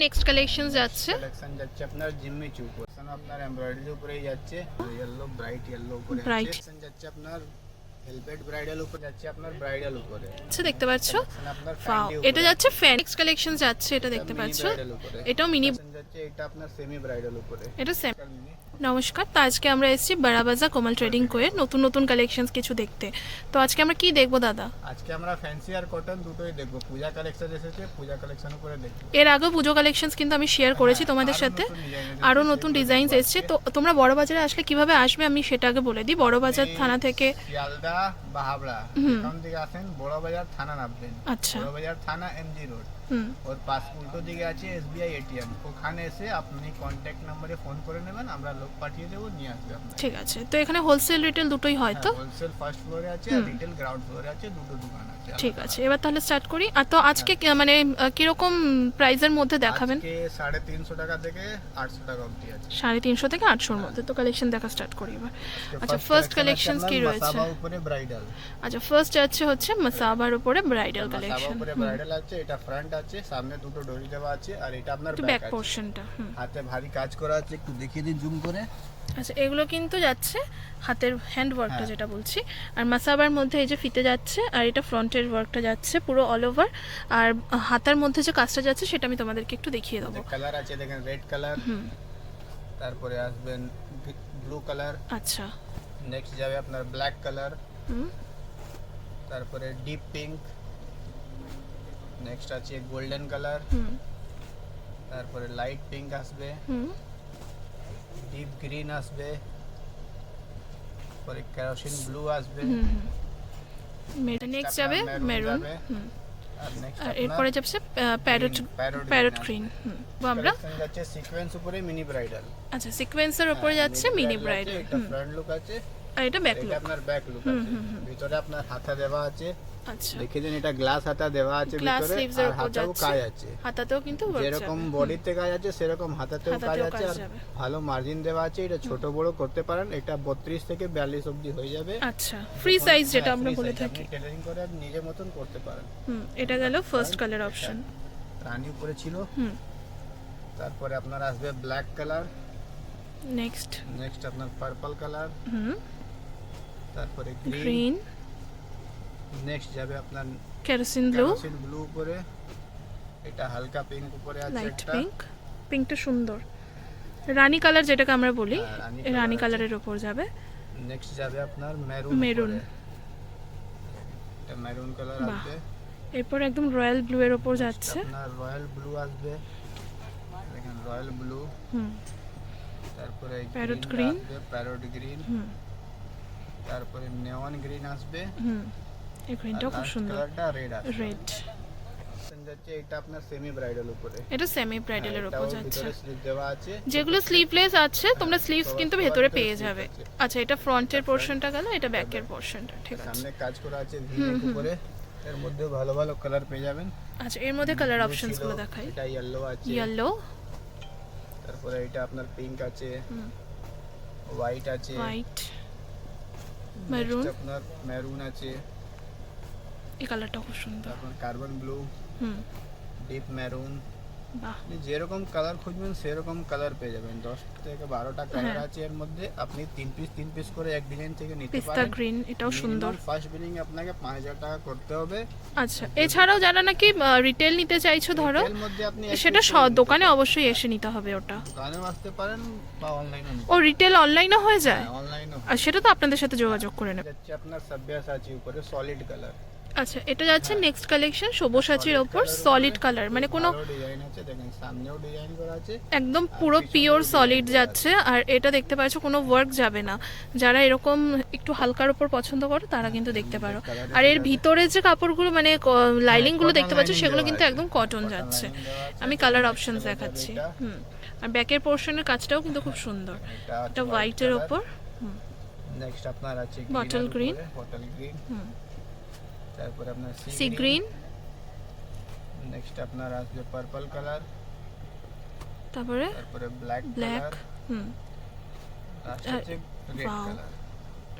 Next collection যাচ্ছে। Collection যাচ্ছে আপনার জিম্মি চু কোশন আপনার এমব্রয়ডারি উপরে যাচ্ছে ইয়েলো ব্রাইট ইয়েলো উপরে. কালেকশন যাচ্ছে আপনার হেলমেট ব্রাইডাল উপরে যাচ্ছে আপনার ব্রাইডাল উপরে। আচ্ছা দেখতে পাচ্ছো? Wow, এটা যাচ্ছে। ফ্যান নেক্সট কালেকশন যাচ্ছে এটা দেখতে পাচ্ছো। এটাও মিনি যাচ্ছে এটা আপনার সেমি ব্রাইডাল উপরে। এটা সেম। নমস্কার। তো আজকে আমরা এসেছি বারাবাজা কোমাল ট্রেডিং করে নতুন নতুন কালেকশনস কিছু দেখতে। তো আজকে আমরা কি দেখব দাদা? আজকে আমরা ফ্যান্সি আর কটন দুটোই দেখব। পূজা কালেকশন এসেছে পূজা কালেকশন উপরে দেখব। এর আগেও পুজো কালেকশনস কিন্তু আমি শেয়ার করেছি তোমাদের আরও সাথে। আরও নতুন ডিজাইনস দেখব এসছে। তো তোমরা বড় বাজারে আসলে কীভাবে আসবে আমি সেটা আগে বলে দিই। বড় বাজার থানা থেকে শিয়ালদা বা হাবড়া এখান থেকে আসেন বড় বাজার থানা নামবেন। আচ্ছা। বড় বাজার থানা এমজি রোড ওর পাশ উল্টো দিকে আছে এসবিআই এটিএম। ওখানে এসে আপনি কন্ট্যাক্ট নাম্বারে ফোন করে নেবেন আমরা লোক পাঠিয়ে দেবো নিয়ে আসবে আপনার ঠিক আছে। তো এখানে হোলসেল রিটেল দুটোই হয় তো? হোলসেল ফার্স্ট ফ্লোরে আছে আর রিটেল গ্রাউন্ড ফ্লোরে আছে দুটো দোকান আছে। ঠিক আছে এবার তাহলে স্টার্ট করি। আর তো আজকে মানে আহ, কীরকম প্রাইসের মধ্যে দেখাবেন? আজকে সাড়ে তিনশো টাকা থেকে আটশো টাকা অবধি আছে। সাড়ে তিনশো থেকে আটশোর মধ্যে। তো কালেকশন দেখা স্টার্ট করি এবার। আচ্ছা ফার্স্ট কালেকশনস কি রয়েছে? উপরে ব্রাইডাল আচ্ছা ফার্স্ট যাচ্ছে হচ্ছে মাসাবার উপরে ব্রাইডাল কালেকশন উপরে ব্রাইডাল আছে এটা ফ্রন্ট আছে সামনে দুটো ডরি দেওয়া আছে আর এটা আপনার ব্যাক পোর্শনটা হাতে ভারী কাজ করা আছে একটু দেখিয়ে দিন জুম করে। আচ্ছা এগুলো কিন্তু যাচ্ছে হাতের হ্যান্ড ওয়ার্কটা। যেটা বলছি। আর মাসাবার মধ্যে এই যে ফিতে যাচ্ছে আর এটা ফ্রন্টের ওয়ার্কটা যাচ্ছে পুরো অল ওভার আর হাতার মধ্যে যে কাজটা যাচ্ছে সেটা আমি তোমাদেরকে একটু দেখিয়ে দেবো। কালার আছে দেখেন রেড কালার তারপরে আসবেন ব্লু কালার আচ্ছা। নেক্সট যাবে আপনার ব্ল্যাক কালার তারপরে ডিপ পিঙ্ক নেক্সট আছে গোল্ডেন কালার তারপরে লাইট পিঙ্ক আসবে। ডিপ গ্রিন আসবে। পরে কেরোসিন ব্লু আসবে। হুম নেক্সট যাবে মেরুন আর এরপরে যাচ্ছে প্যারট প্যারোট গ্রিন আমরা যাচ্ছে সিকোয়েন্স উপরে মিনি ব্রাইডাল আচ্ছা সিকোয়েন্সের উপরে যাচ্ছে মিনি ব্রাইডাল এটা ফ্রন্ট লুক আছে। আর এটা ব্যাক লুক আপনার ব্যাক লুক আছে। ভিতরে আপনার হাতা দেওয়া আছে। আচ্ছা। দেখে দিন এটা গ্লাস হাতা দেওয়া আছে ভিতরে আর হাতাও কাজ আছে। হাতাতেও কিন্তু যেরকম বডিতে কাজ আছে সেরকম হাতাতেও কাজ আছে আর ভালো মার্জিন দেওয়া আছে এটা ছোট বড় করতে পারেন এটা বত্রিশ থেকে বিয়াল্লিশ অবধি হয়ে যাবে। আচ্ছা ফ্রি সাইজ যেটা হ্যাঁ, আমরা বলে থাকি। টেলারিং করে আপনি নিজের মতন করতে পারেন। হুম এটা গেল ফার্স্ট কালার অপশন রানী উপরে ছিল। হুম। তারপরে আপনার আসবে ব্ল্যাক কালার নেক্সট নেক্সট আপনার পার্পল কালার হুম। তারপরে গ্রিন নেক্সট যাবে আপনার কেরোসিন ব্লু কেরোসিন ব্লু উপরে। এটা হালকা পিঙ্ক উপরে আছে লাইট পিঙ্ক পিঙ্কটা সুন্দর। রানী কালার যেটাকে আমরা বলি হ্যাঁ, রানী আছে। কালারের ওপর যাবে। নেক্সট যাবে আপনার মেরুন Maroon। এটা মেরুন কালার। আসবে এরপর একদম রয়্যাল ব্লু এর ওপর যাচ্ছে। আপনার রয়্যাল ব্লু আসবে। দেখেন রয়্যাল ব্লু হুম। তারপরে Parrot গ্রিন। প্যারট গ্রিন হুম। তারপরে নেওয়ান গ্রিন আসবে। হুম। এই গ্রিনটাও খুব সুন্দর। রেড যাচ্ছে এটা আপনার সেমি ব্রাইডাল উপরে। এটা সেমি ব্রাইডালের হ্যাঁ, যাচ্ছে। দেওয়া আছে। যেগুলো স্লিভলেস আছে তোমরা স্লিভস কিন্তু ভেতরে পেয়ে যাবে। আচ্ছা এটা ফ্রন্টের পোর্শনটা গেল এটা ব্যাকের পোর্শনটা ঠিক আছে। সামনে কাজ করা আছে ভিনেক উপরে। এর মধ্যে ভালো ভালো কালার পেয়ে যাবেন। আচ্ছা এর মধ্যে কালার অপশনসগুলো দেখাই। এটা ইয়েলো আছে। ইয়েলো তারপরে এটা আপনার পিঙ্ক আছে। হুম। হোয়াইট আছে। White maroon। আপনার মেরুন আছে। এই কালারটা খুব সুন্দর। তারপর কার্বন ব্লু হুম। ডিপ মেরুন যেরকম কালার খুঁজবেন সেরকম কালার পেয়ে যাবেন। দশ থেকে বারোটা কালার হ্যাঁ। আছে এর মধ্যে আপনি তিন পিস তিন পিস করে এক ডিজাইন থেকে নিতে পারেন। গ্রিন এটাও সুন্দর। ফার্স্ট বিলিং আপনাকে পাঁচ হাজার টাকা করতে হবে। আচ্ছা এছাড়াও যারা নাকি রিটেল নিতে চাইছো ধরো আপনি সেটা দোকানে অবশ্যই এসে নিতে হবে ওটা। দোকানেও আসতে পারেন বা অনলাইনে ও রিটেল অনলাইনে হয়ে যায়? অনলাইনে আর সেটা তো আপনাদের সাথে যোগাযোগ করে নেবে। আপনার সাব্যাসাচি উপরে সলিড কালার আচ্ছা এটা যাচ্ছে নেক্সট কালেকশন সবুসাচির ওপর সলিড কালার মানে কোনো একদম পুরো পিওর সলিড যাচ্ছে আর এটা দেখতে পাচ্ছ কোনো ওয়ার্ক যাবে না। যারা এরকম একটু হালকার উপর পছন্দ করো তারা কিন্তু দেখতে পারো। আর এর ভিতরে যে কাপড়গুলো মানে লাইনিংগুলো দেখতে পাচ্ছ সেগুলো কিন্তু একদম কটন যাচ্ছে। আমি কালার অপশনস দেখাচ্ছি। হুম আর ব্যাকের পোর্শনের কাজটাও কিন্তু খুব সুন্দর। এটা হোয়াইটের ওপর। হুম। নেক্সট আপনার আছে Bottle green। বটল গ্রিন হুম। তারপরে আপনার সি গ্রিন নেক্সট আপনার আসবে পার্পল কালার তারপরে তারপরে ব্ল্যাক ব্ল্যাক হুম।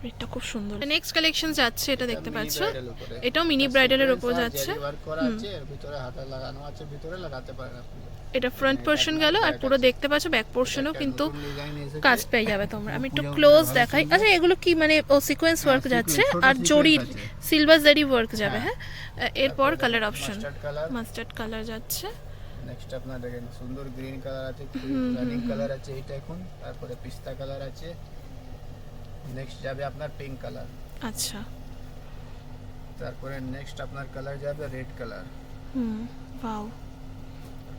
এটা খুব সুন্দর। নেক্সট কালেকশন যাচ্ছে এটা দেখতে পাচ্ছ। এটাও মিনি ব্রাইডালের Sequence যাচ্ছে। জরি করা আছে এর ভিতরে হাতা লাগানো আছে ভিতরে লাগাতে পারেন আপনি। এটা ফ্রন্ট পোর্শন গেল আর পুরো দেখতে পাচ্ছ ব্যাক পোর্শনও কিন্তু কাজ পেয়ে যাবে তোমরা। আমি একটু ক্লোজ দেখাই। আচ্ছা এগুলো কি মানে ও সিকোয়েন্স ওয়ার্ক যাচ্ছে আর জরির সিলভার জারি ওয়ার্ক যাবে হ্যাঁ। হ্যাঁ? এরপর colour option mustard colour mustard colour যাচ্ছে। নেক্সট আপনার দেখেন সুন্দর গ্রিন কালার আছে রানিং কালার আছে এইটা এখন। তারপরে পিস্তা কালার আছে। নেক্সট যাবে আপনার পিঙ্ক কালার আচ্ছা। তারপরে নেক্সট আপনার কালার যাবে রেড কালার হুম ওয়াও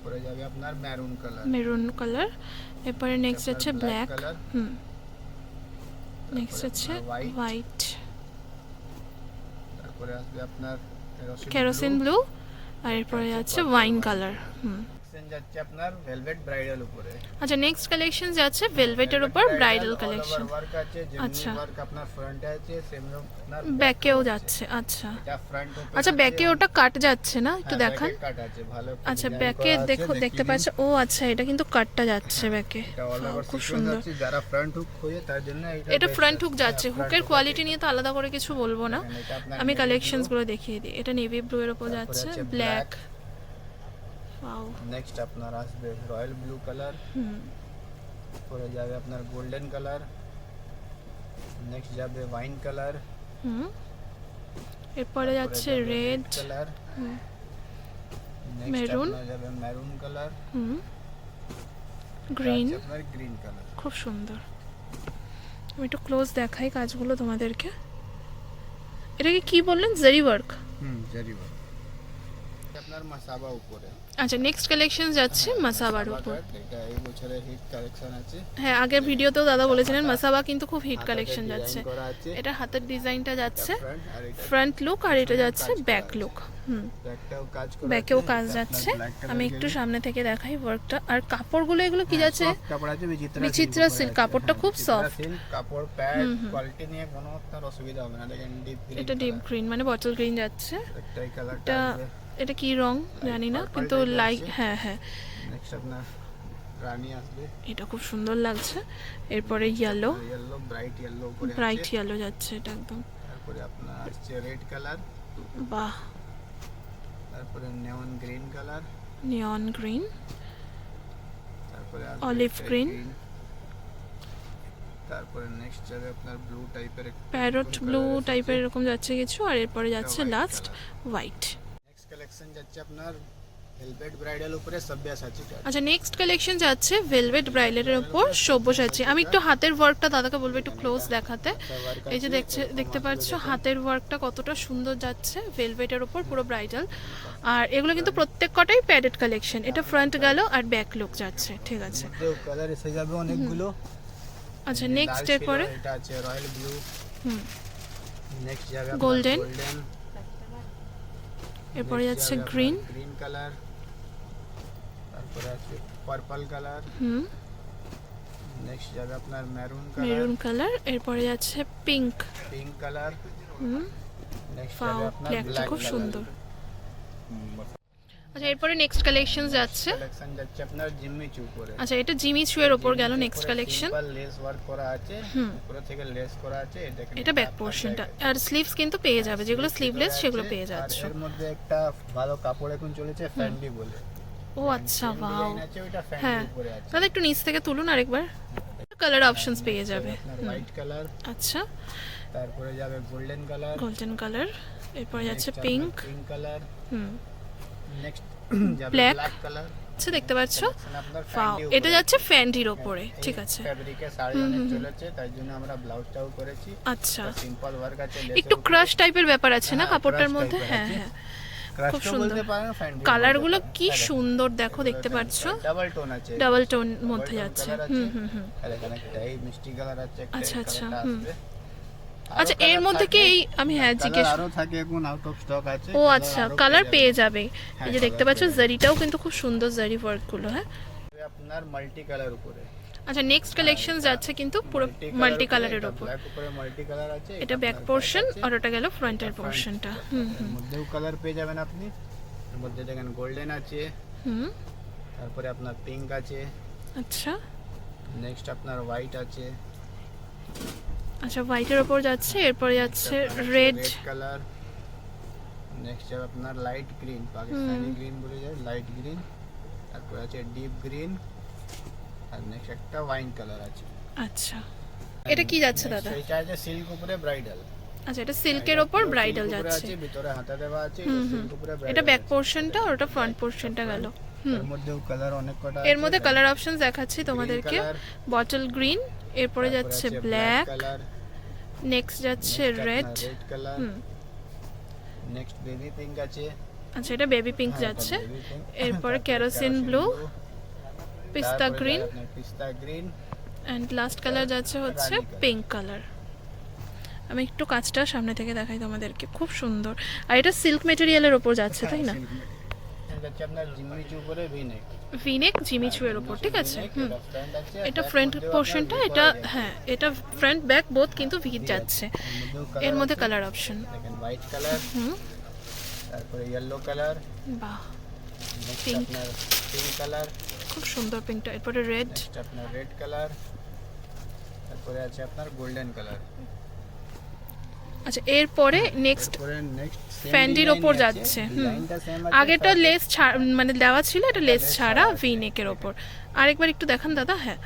তারপরে যাবে আপনার মেরুন কালার মেরুন কালার এরপরে নেক্সট আছে হচ্ছে ব্ল্যাক হুম। নেক্সট আছে হচ্ছে হোয়াইট তারপরে আসবে আপনার কেরোসিন ব্লু আর এরপরে আছে ওয়াইন কালার হুম। Section যাচ্ছে আপনার ভেলভেট ব্রাইডাল উপরে। আচ্ছা নেক্সট কালেকশন যাচ্ছে ভেলভেটের উপর ব্রাইডাল কালেকশন ওয়ার্ক আছে আচ্ছা। ওয়ার্ক আপনার ফ্রন্টে আছে সেম আপনার ব্যাকেও যাচ্ছে আচ্ছা। এটা ফ্রন্ট আচ্ছা ব্যাকে ওটা কাট যাচ্ছে না? একটু দেখান। কাট আছে ভালো আচ্ছা ব্যাকে দেখো দেখতে পাচ্ছ? ও আচ্ছা এটা কিন্তু কাটটা যাচ্ছে ব্যাকে খুব সুন্দর। যারা ফ্রন্ট হুক খোঁজে তার জন্য এটা ফ্রন্ট হুক যাচ্ছে। হ্যাঁ, হুকের কোয়ালিটি নিয়ে তো আলাদা করে কিছু বলব না। দেখেন, আমি navy কালেকশনসগুলো দেখিয়ে দিই। এটা নেভি ব্লু এর উপর যাচ্ছে ব্ল্যাক নেক্সট আপনার আসবে রয়্যাল ব্লু কালার হুম। পরে যাবে আপনার গোল্ডেন কালার নেক্সট যাবে ওয়াইন কালার হুম। এরপরে যাচ্ছে রেড কালার আপনার যাবে মেরুন কালার হুম। গ্রিন আপনার গ্রিন কালার খুব সুন্দর। আমি একটু ক্লোজ দেখাই কাজগুলো তোমাদেরকে। এটাকে কি বললেন? জারি ওয়ার্ক হুম জারি ওয়ার্ক আপনার মাসাবা উপরে। আচ্ছা নেক্সট কালেকশন যাচ্ছে মাসাবার মাসাবা উপর। এটা এই বছরের হিট কালেকশন আছে। হ্যাঁ আগের ভিডিওতেও দাদা বলেছিলেন মাসাবা কিন্তু খুব হিট কালেকশন যাচ্ছে। এটা হাতের ডিজাইনটা যাচ্ছে ফ্রন্ট লুক আর এটা যাচ্ছে ব্যাক লুক হুম। ব্যাকেও কাজ যাচ্ছে। আমি একটু সামনে থেকে দেখাই ওয়ার্কটা আর কাপড়গুলো এগুলো কি হ্যাঁ, যাচ্ছে? বিচিত্রা silk, উপরে কাপড়টা খুব silk, কাপড় প্যাড হুম, হুম। কোয়ালিটি নিয়ে কোনো অসুবিধা হবে না। দেখেন ডিপ গ্রিন এটা ডিপ গ্রিন মানে বটল গ্রিন যাচ্ছে। এটা এটা কি রং? জানি না কিন্তু লাইক হ্যাঁ হ্যাঁ। এটা খুব সুন্দর লাগছে। এরপরে yellow bright yellow bright yellow যাচ্ছে এটা একদম। তারপরে আপনার আসছে রেড কালার বাহ। তারপরে neon green colour neon green তারপরে Olive একটা তারপরে নেক্সট যাবে আপনার ব্লু টাইপের প্যারট ব্লু টাইপের এরকম যাচ্ছে কিছু আর এরপরে যাচ্ছে লাস্ট। হোয়াইট কালেকশন যাচ্ছে আপনার ভেলভেট ব্রাইডাল উপরে সব্যাসাচী কাজ আচ্ছা নেক্সট কালেকশন যাচ্ছে ভেলভেট ব্রাইলের উপর সব্যসাচী। আমি একটু হাতের ওয়ার্কটা দাদাকে বলব একটু ক্লোজ দেখাতে। এই যে দেখছে দেখতে পাচ্ছ হাতের ওয়ার্কটা কতটা সুন্দর যাচ্ছে ভেলভেটের উপর পুরো ব্রাইডাল আর এগুলো কিন্তু প্রত্যেক কটাই প্যাডেড কালেকশন এটা ফ্রন্ট গেল আর ব্যাক লুক যাচ্ছে। ঠিক আছে। কালার এসে যাবে অনেকগুলো। আচ্ছা নেক্সট এরপরে? এটা আছে রয়্যাল ব্লু হুম। নেক্সট যাবে Golden। গোল্ডেন এরপরে যাচ্ছে গ্রিন গ্রিন কালার তারপরে আছে পার্পল কালার হুম। নেক্সট যাবে আপনার মেরুন কালার মেরুন কালার এরপরে যাচ্ছে পিঙ্ক পিঙ্ক কালার হুম। নেক্সট যাবে আপনার ব্ল্যাক খুব সুন্দর। আচ্ছা এরপরে নেক্সট কালেকশন যাচ্ছে। কালেকশন যাচ্ছে আপনার জিম্মি চু উপরে আচ্ছা এটা জিমি চুয়ের ওপর গেল নেক্সট কালেকশন লেস ওয়ার্ক করা আছে। উপরে থেকে লেস করা আছে এটা ব্যাক পোর্শনটা আর স্লিভস কিন্তু পেয়ে যাবে যেগুলো স্লিভলেস সেগুলো পেয়ে যাচ্ছ। এর মধ্যে একটা ভালো কাপড় এখন চলেছে ফ্যান্ডি বলে। ও আচ্ছা ওয়াও হ্যাঁ তাহলে একটু নিচ থেকে তুলুন আরেকবার। কালার অপশনস পেয়ে যাবে। হোয়াইট কালার আচ্ছা। তারপরে যাবে গোল্ডেন কালার গোল্ডেন কালার এরপরে যাচ্ছে পিঙ্ক পিঙ্ক কালার হুম। ব্ল্যাক কালার আচ্ছা দেখতে পাচ্ছ? ফাও এটা যাচ্ছে ফ্যান্ডির ওপরে ঠিক আছে। ফ্যাব্রিকের শাড়ি অনেক চলেছে তাই জন্য আমরা ব্লাউজটাও করেছি। আচ্ছা। সিম্পল ওয়ার্ক আছে একটু ক্রাশ টাইপের ব্যাপার আছে না হ্যাঁ, কাপড়টার মধ্যে? হ্যাঁ হ্যাঁ। খুব সুন্দর। কালারগুলো কি সুন্দর দেখো দেখতে পাচ্ছ? ডাবল টোন আছে। ডাবল টোন মধ্যে যাচ্ছে হুম হুম হুম। কালার আছে একটা আচ্ছা, আচ্ছা, হুম। আচ্ছা এর মধ্যে কি এই আমি হ্যাঁ জিজ্ঞেস আরও থাকে এখন আউট অফ স্টক আছে ও আচ্ছা কালার পেয়ে যাবে। যাবে। এই হ্যাঁ, যে দেখতে পাচ্ছ জারিটাও কিন্তু খুব সুন্দর জারি ওয়ার্কগুলো হ্যাঁ? আপনার মাল্টি কালার উপরে। আচ্ছা নেক্সট কালেকশন যাচ্ছে কিন্তু পুরো মাল্টি কালারের উপরে। এটা ব্যাক পোর্শন আর ওটা গেল ফ্রন্টের পোর্শনটা হুম এর মধ্যেও কালার পেয়ে যাবেন আপনি। এর মধ্যে দেখেন গোল্ডেন আছে। হুম। তারপরে আপনার পিঙ্ক আছে। আচ্ছা। নেক্সট আপনার হোয়াইট আছে। আচ্ছা হোয়াইটের ওপর যাচ্ছে এরপরে যাচ্ছে রেড কালার নেক্সট যাবে আপনার লাইট গ্রিন পাকিস্তানি গ্রিন বলে যায় লাইট গ্রিন তারপরে আছে ডিপ গ্রিন আর নেক্সট একটা ওয়াইন কালার আছে। আচ্ছা। এটা কি যাচ্ছে দাদা? এটা আছে সিল্ক উপরে ব্রাইডাল আচ্ছা এটা সিল্কের ওপর ব্রাইডাল যাচ্ছে। আছে ভিতরে হাতা দেওয়া আছে। সিল্ক উপরে এটা ব্যাক। পোর্শনটা আর ওটা ফ্রন্ট পোর্শনটা গেল। এর মধ্যেও কালার অনেক কটা এর মধ্যে কালার অপশন দেখাচ্ছি তোমাদেরকে। বটল গ্রিন এরপরে যাচ্ছে ব্ল্যাক নেক্সট যাচ্ছে রেড হুম। নেক্সট বেবি পিঙ্ক আছে। আচ্ছা এটা বেবি পিঙ্ক হ্যাঁ, যাচ্ছে। এরপরে kerosene blue pista green pista green and last colour যাচ্ছে হচ্ছে পিঙ্ক কালার আমি একটু কাজটা সামনে থেকে দেখাই তোমাদেরকে খুব সুন্দর। আর এটা সিল্ক মেটেরিয়ালের ওপর যাচ্ছে তাই না? যাচ্ছে আপনার জিমিচু উপরে ভিনেক। ভিনেক জিমিচু এর ওপর ঠিক আছে এটা ফ্রন্ট পোর্শনটা এটা হ্যাঁ এটা ফ্রন্ট ব্যাক বোথ কিন্তু ভিত যাচ্ছে। এর মধ্যে কালার অপশন দেখেন হোয়াইট কালার হুম। তারপরে ইয়েলো কালার বাহ। Pink. পিঙ্ক কালার খুব সুন্দর পিঙ্কটা এরপরে রেড আপনার রেড কালার তারপরে আছে আপনার গোল্ডেন কালার আচ্ছা এরপরে নেক্সট ফ্যান্ডির ওপর যাচ্ছে হুম। আগেটা লেস ছাড় মানে দেওয়া ছিল এটা লেস ছাড়া ভি নেকের ওপর। আরেকবার একটু দেখান দাদা হ্যাঁ।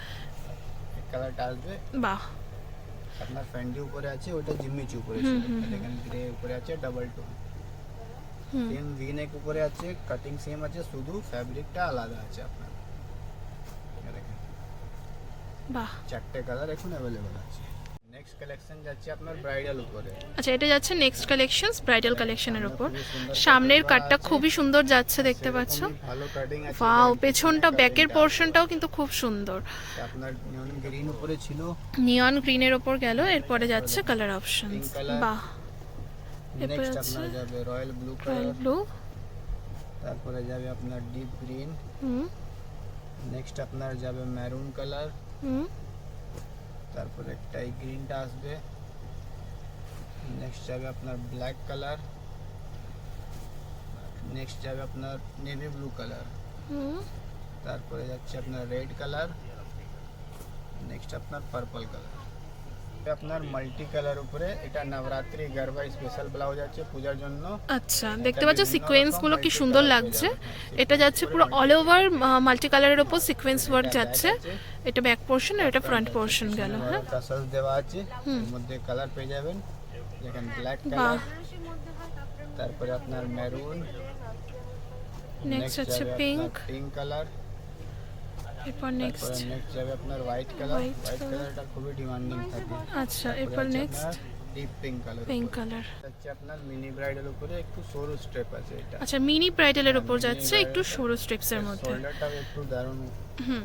কালারটা আসবে। বাহ। আপনার ফ্যান্ডি উপরে আছে ওটা জিমিচু উপরে ছিল। দেখেন গ্রে উপরে আছে double tone same V neck উপরে আছে কাটিং সেম আছে শুধু ফ্যাব্রিকটা আলাদা আছে আপনার। বাহ। চারটে কালার এখন অ্যাভেলেবল আছে। নেক্সট কালেকশন যাচ্ছে আপনার ব্রাইডাল উপরে। আচ্ছা এটা যাচ্ছে নেক্সট কালেকশনস ব্রাইডাল কালেকশনের সুন্দর সামনের কাটিং কাটটা খুবই সুন্দর যাচ্ছে দেখতে পাচ্ছ। ভালো কাটিং আছে ওয়াও পেছনটা ব্যাকের। পোর্শনটাও কিন্তু খুব সুন্দর। আপনার নিয়ন গ্রিন উপরে ছিল। নিয়ন গ্রিনের ওপর গেল এরপরে যাচ্ছে কালার অপশন বাহ। এরপরে নেক্সট আপনার যাবে রয়্যাল ব্লু কালার ব্লু তারপরে যাবে আপনার ডিপ গ্রিন হুম। নেক্সট আপনার যাবে ম্যারুন কালার হুম। তারপরে একটা এই গ্রিনটা আসবে। নেক্সট যাবে আপনার ব্ল্যাক কালার নেক্সট যাবে আপনার নেভি ব্লু কালার হুম। তারপরে যাচ্ছে আপনার রেড কালার নেক্সট আপনার পার্পল কালার আপনার মাল্টি কালার উপরে এটা নবরাত্রি গরবা স্পেশাল ব্লাউজ আছে পূজার জন্য আচ্ছা দেখতে পাচ্ছ সিকোয়েন্সগুলো কি সুন্দর লাগছে এটা যাচ্ছে পুরো অল ওভার মাল্টি কালারের ওপর সিকোয়েন্স ওয়ার্ক যাচ্ছে এটা ব্যাক পোর্শন আর এটা ফ্রন্ট পোর্শন গেল হ্যাঁ টাসলস দেওয়া আছে মধ্যে কালার পেয়ে যাবেন দেখেন ব্ল্যাক কালার তারপরে আপনার মেরুন নেক্সট হচ্ছে পিঙ্ক পিঙ্ক কালার এরপর নেক্সট নেক্সট যাবে আপনার হোয়াইট কালার হোয়াইট কালারটা খুবই ডিমান্ডিং থাকে। আচ্ছা এরপর next deep pink colour pink colour হচ্ছে আপনার মিনি ব্রাইডাল উপরে একটু সরু স্টেপ আছে এটা। আচ্ছা মিনি ব্রাইডালের ওপর যাচ্ছে একটু সরু স্ট্রিপসের মধ্যে। শোল্ডারটাও একটু দারুণ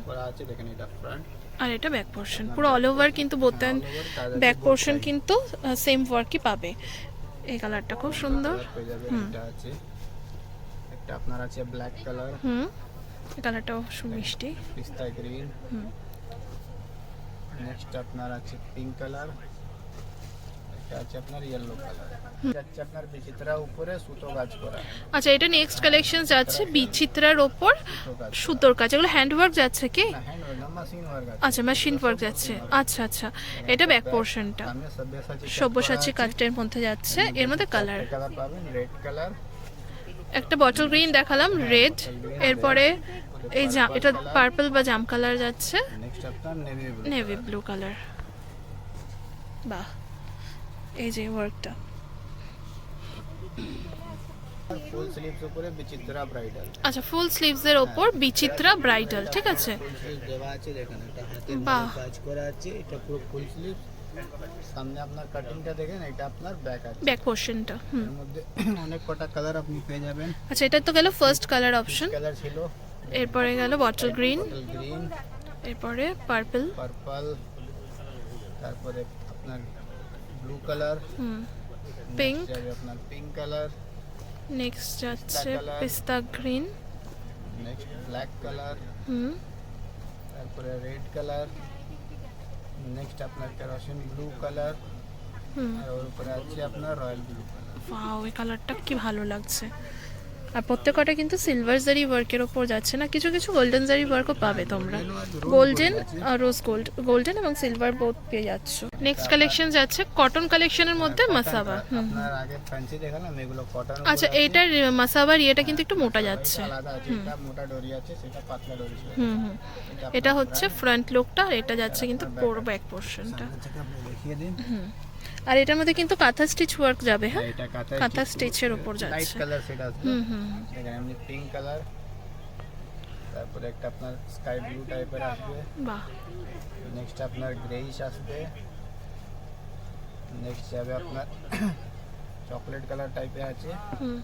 করা আছে দেখেন এটা ফ্রন্ট আর এটা ব্যাক পোর্শন পুরো অল ওভার কিন্তু বোতাম ব্যাক পোর্শন কিন্তু সেম ওয়ার্কই পাবে। এই কালারটা খুব সুন্দর। হুম। এটা আছে। একটা আপনার আছে ব্ল্যাক কালার হুম। এই কালারটাও সুমিষ্টি। পিস্তা গ্রিন হুম। নেক্সট আপনার আছে পিঙ্ক কালার এটা আছে আপনার ইয়েলো কালার যাচ্ছে আপনার বিচিত্রা উপরে সুতো কাজ করা। আচ্ছা এটা নেক্সট কালেকশন যাচ্ছে বিচিত্রার ওপর সুতোর কাজ। এগুলো হ্যান্ড ওয়ার্ক যাচ্ছে কি? আচ্ছা মেশিন ওয়ার্ক যাচ্ছে। আচ্ছা আচ্ছা। এটা ব্যাক পোর্শনটা সব্যসাচী সব্যসাচী কাজটের মধ্যে যাচ্ছে। এর মধ্যে কালার কালার পাবেন রেড কালার একটা বটল গ্রিন দেখালাম রেড এরপরে এই জাম এটা পার্পল বা জাম কালার যাচ্ছে navy blue navy blue colour বাহ এই যে ওয়ার্কটা ফুল স্লিভস উপরে বিচিত্রা ব্রাইডাল আচ্ছা ফুল স্লিভস এর ওপর বিচিত্রা ব্রাইডাল ঠিক আছে? বাহ। কাজ করা আছে এটা পুরো ফুল স্লিভ সামনে আপনার কাটিংটা দেখেন এটা আপনার ব্যাক আছে। ব্যাক পোর্শনটা হুম। এর মধ্যে অনেক কটা কালার আপনি পেয়ে যাবেন। আচ্ছা এটা তো গেল ফার্স্ট কালার অপশন কালার ছিল। এরপরে গেল বটল গ্রিন গ্রিন এরপরে পার্পল পার্পল তারপরে আপনার ব্লু কালার হুম। পিঙ্ক আপনার পিঙ্ক কালার নেক্সট যাচ্ছে পিস্তা গ্রিন নেক্সট ব্ল্যাক কালার হুম। তারপরে রেড কালার নেক্সট আপনার কেরোসিন ব্লু কালার হুম আর ওর উপরে আছে আপনার রয়্যাল ব্লু কালার ওয়াও এই কালারটা কি ভালো লাগছে আর প্রত্যেকটা কিন্তু সিলভার জারি ওয়ার্কের ওপর যাচ্ছে না। কিছু কিছু গোল্ডেন জারি ওয়ার্কও পাবে তোমরা। গোল্ডেন আর রোজ গোল্ড গোল্ডেন এবং সিলভার বোথ পেয়ে যাচ্ছ। নেক্সট কালেকশন যাচ্ছে কটন কালেকশনের মধ্যে মাসাবা। হুম আচ্ছা এইটার মাসাবার ইয়েটা কিন্তু একটু মোটা যাচ্ছে। হুম। হুম এটা হচ্ছে ফ্রন্ট লুকটা আর এটা যাচ্ছে কিন্তু পুরো ব্যাক পোর্শনটা দিন আর এটার মধ্যে কিন্তু কাঁথা স্টিচ ওয়ার্ক যাবে হ্যাঁ? এটা কাঁথা কাঁথা স্টিচের উপর যাচ্ছে। লাইট কালার সেটা আসবে হুম হুম হুম। এখানে এমনি পিঙ্ক কালার তারপরে একটা আপনার স্কাই ব্লু টাইপের আসবে। বাহ। নেক্সট আপনার গ্রেইশ আসবে। নেক্সট যাবে আপনার চকলেট কালার টাইপের আছে। হুম।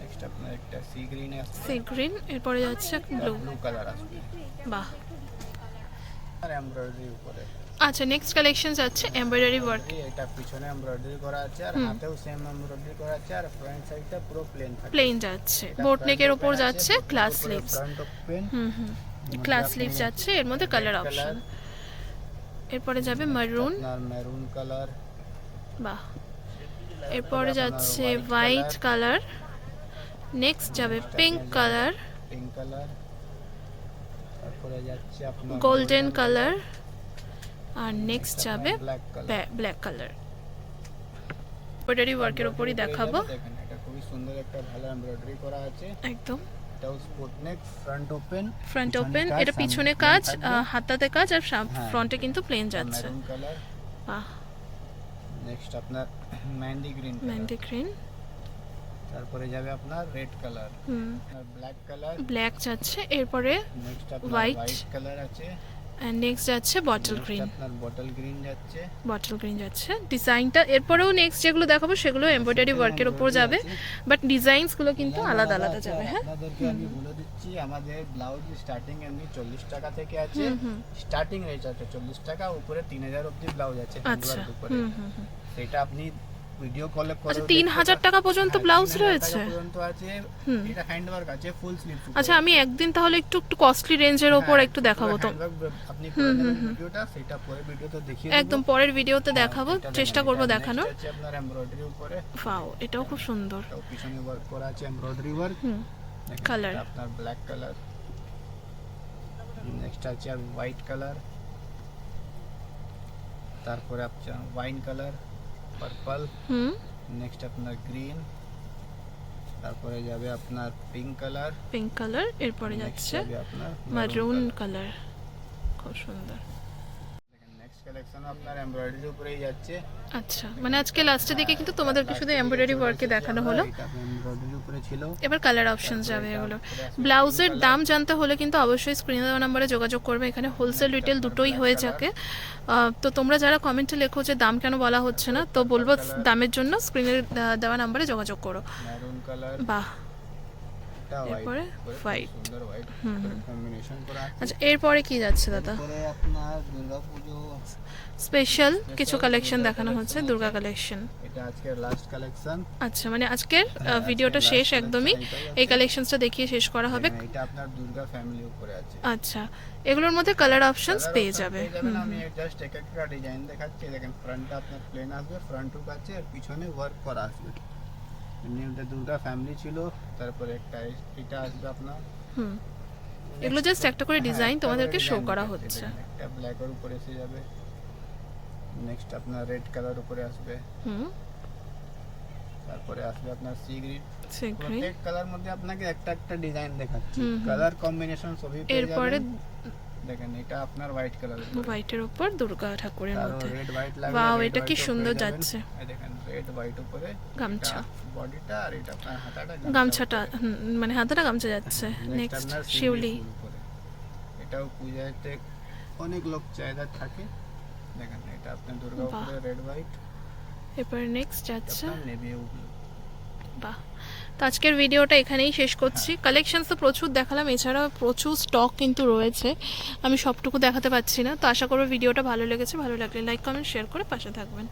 নেক্সট আপনার একটা সি গ্রিন আসবে। সি গ্রিন এরপরে যাচ্ছে ব্লু ব্লু কালার আসবে। বাহ। আর এমব্রয়ডারি উপরে। আচ্ছা নেক্সট কালেকশন যাচ্ছে এমব্রয়ডারি ওয়ার্ক এটা পিছনে এমব্রয়ডারি করা আছে আর হাতেও সেম এমব্রয়ডারি করা আছে আর ফ্রন্ট সাইডটা পুরো প্লেন থাকে। প্লেন যাচ্ছে। বোট নেকের ওপর যাচ্ছে ক্লাস স্লিভস হুম হুম। ক্লাস স্লিভস যাচ্ছে এর মধ্যে কালার অপশন এরপরে যাবে মারুন আপনার মেরুন কালার বাহ। এরপরে যাচ্ছে হোয়াইট কালার নেক্সট যাবে পিঙ্ক কালার পিঙ্ক কালার তারপরে যাচ্ছে আপনার গোল্ডেন কালার আর নেক্সট যাবে ব্ল্যাক কালার এমব্রয়ডারি ওয়ার্কের ওপরই দেখাবো। এটা খুবই সুন্দর একটা ভালো এমব্রয়ডারি করা আছে। একদম। ফ্রন্ট ওপেন ফ্রন্ট ওপেন এটা পিছনে কাজ হাতাতে কাজ আর হ্যাঁ। ফ্রন্টে কিন্তু প্লেন যাচ্ছে। বাহ। নেক্সট আপনার মেহেন্দি গ্রিন মেহেন্দি গ্রিন তারপরে যাবে আপনার রেড কালার হুম। ব্ল্যাক কালার ব্ল্যাক যাচ্ছে এরপরে নেক্সট আপনার হোয়াইট কালার আছে। নেক্সট যাচ্ছে বটল গ্রিন আপনার বটল গ্রিন যাচ্ছে। বটল গ্রিন যাচ্ছে। ডিজাইনটা এরপরেও নেক্সট যেগুলো দেখাবো সেগুলো এমব্রয়ডারি ওয়ার্কের ওপর যাবে। বাট ডিজাইনসগুলো কিন্তু আলাদা আলাদা যাবে হ্যাঁ? আমি বলে দিচ্ছি আমাদের ব্লাউজ স্টার্টিং এমনি চল্লিশ টাকা থেকে আছে। স্টার্টিং রেট আছে চল্লিশ টাকা উপরে তিন হাজার অব্দি ব্লাউজ আছে আচ্ছা। উপরে। সেটা আপনি ভিডিও কলে করে আচ্ছা তিন হাজার টাকা পর্যন্ত ব্লাউজ রয়েছে? পর্যন্ত আছে। এটা হ্যান্ডওয়ার্ক আছে ফুল স্লিভ আচ্ছা আমি একদিন তাহলে একটু একটু কস্টলি রেঞ্জের ওপর একটু দেখাবো তো। আপনি ভিডিওটা সেটা পরে ভিডিওতে দেখিয়ে একদম পরের ভিডিওতে হ্যাঁ, দেখাবো চেষ্টা করব দেখানোর আছে আপনার এমব্রয়ডারি উপরে। ফাও এটাও খুব সুন্দর। পিছনে ওয়ার্ক করা আছে এমব্রয়ডারি ওয়ার্ক Colour। আপনার ব্ল্যাক কালার নেক্সট আছে হোয়াইট কালার তারপরে আপনার ওয়াইন কালার পার্পল হুম। নেক্সট আপনার গ্রিন তারপরে যাবে আপনার পিঙ্ক কালার পিঙ্ক কালার এরপরে যাচ্ছে আপনার মারুন কালার খুব সুন্দর। কালেকশন আপনার উপরেই যাচ্ছে। আচ্ছা মানে আজকে লাস্টের দিকে কিন্তু তোমাদেরকে শুধু এমব্রয়ডারি ওয়ার্কে দেখানো হলো? উপরে ছিল। এবার কালার অপশন যাবে এগুলো। ব্লাউজের দাম জানতে হলে কিন্তু অবশ্যই স্ক্রিনে দেওয়া নাম্বারে যোগাযোগ করবে। এখানে হোলসেল রিটেল দুটোই হয়ে থাকে তো তোমরা যারা কমেন্টে লেখো যে দাম কেন বলা হচ্ছে না তো বলব দামের জন্য স্ক্রিনে দেওয়া নাম্বারে যোগাযোগ করো। বাহ। এরপরে হোয়াইট আচ্ছা এরপরে কি যাচ্ছে দাদা? স্পেশাল কিছু কালেকশন দেখানো হচ্ছে দুর্গা কালেকশন এটা আজকের লাস্ট কালেকশন আচ্ছা মানে আজকের ভিডিওটা শেষ একদমই। এই কালেকশনসটা দেখিয়ে শেষ করা হবে। এটা আপনার দুর্গা ফ্যামিলি উপরে আছে। আচ্ছা এগুলোর মধ্যে কালার অপশনস পেয়ে যাবে। আমি জাস্ট এক একটা ডিজাইন দেখাচ্ছি। দেখেন ফ্রন্টটা আপনার প্লেন আসবে ফ্রন্ট হুক আছে আর পিছনে ওয়ার্ক করা আসবে। এটা দুর্গা ফ্যামিলি ছিল তারপরে একটা এটা আসবে আপনার। হুম। এগুলো জাস্ট একটা করে হ্যাঁ, ডিজাইন তোমাদেরকে শো করা হচ্ছে। একটা ব্ল্যাকের উপরে এসে যাবে। নেক্সট আপনার রেড কালার উপরে আসবে। হুম। তারপরে আসবে আপনার সি গ্রিন প্রত্যেক কালার মধ্যে আপনাকে একটা একটা ডিজাইন দেখাচ্ছি। কালার কম্বিনেশন সবই পেয়ে এরপরে দেখেন এটা আপনার হোয়াইট কালার হোয়াইটের উপর দুর্গা ঠাকুরের মধ্যে। red এটা কি সুন্দর যাচ্ছে। দেখেন রেড হোয়াইট উপরে গামছা। বডিটা আর এটা আপনার হাতাটা গামছাটা মানে হাতাটা গামছা যাচ্ছে। নেক্সট শিউলি। এটাও পূজাতে অনেক লোক চাহিদা থাকে। দেখেন এটা আপনার দুর্গা উপরে রেড হোয়াইট এরপরে নেক্সট যাচ্ছে। নেভি ব্লু বাহ। তো আজকের ভিডিওটা এখানেই শেষ করছি। কালেকশানস তো প্রচুর দেখালাম, এছাড়াও প্রচুর স্টক কিন্তু রয়েছে। আমি সবটুকু দেখাতে পাচ্ছি না, তো আশা করব ভিডিওটা ভালো লেগেছে। ভালো লাগলে লাইক কমেন্ট শেয়ার করে পাশে থাকবেন।